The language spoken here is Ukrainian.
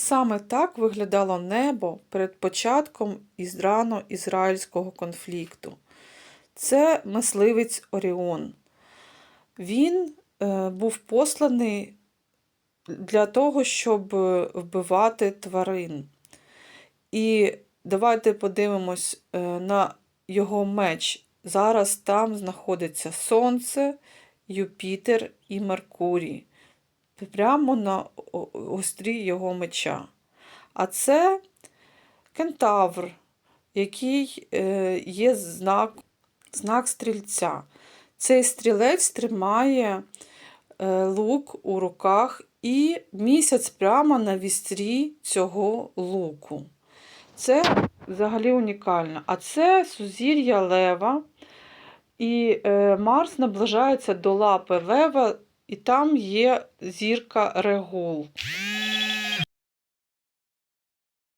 Саме так виглядало небо перед початком ізрано-ізраїльського конфлікту. Це мисливець Оріон. Він е, був посланий для того, щоб вбивати тварин. І давайте подивимось е, на його меч. Зараз там знаходиться Сонце, Юпітер і Меркурій. Прямо на острі його меча. А це кентавр, який е, є знак, знак стрільця. Цей стрілець тримає е, лук у руках і місяць прямо на вістрі цього луку. Це взагалі унікально. А це сузір'я Лева. І е, Марс наближається до лапи Лева, і там є зірка Регул.